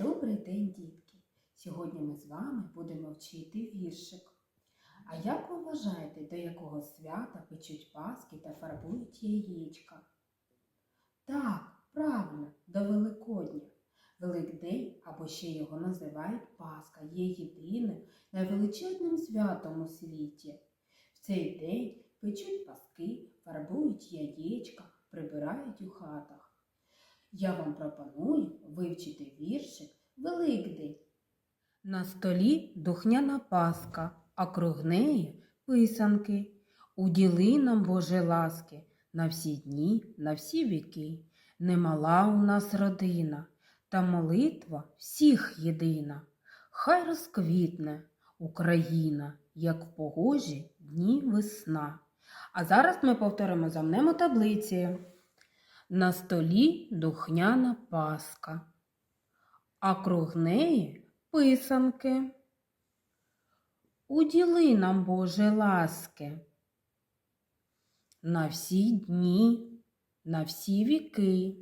Добрий день, дітки! Сьогодні ми з вами будемо вчити віршик. А як ви вважаєте, до якого свята печуть паски та фарбують яєчка? Так, правильно, до Великодня. Великдень, або ще його називають Пасха, є єдиним найвеличезним святом у світі. В цей день печуть паски, фарбують яєчка, прибирають у хатах. Я вам пропоную вивчити віршик Великдень. На столі духняна паска, а круг неї писанки. Уділи нам, Боже ласки, на всі дні, на всі віки. Немала у нас родина, та молитва всіх єдина. Хай розквітне Україна, як в погожі дні весна. А зараз ми повторимо за мнемо таблиці. На столі духняна паска, а круг неї писанки. Уділи нам, Боже, ласки, на всі дні, на всі віки.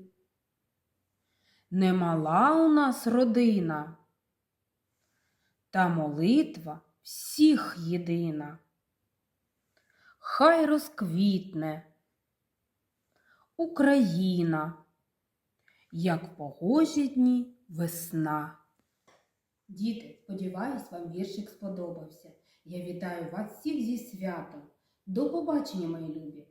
Немала у нас родина, та молитва всіх єдина. Хай розквітне Україна, як погожі дні весна. Діти, сподіваюсь, вам віршик сподобався. Я вітаю вас всіх зі святом. До побачення, мої любі!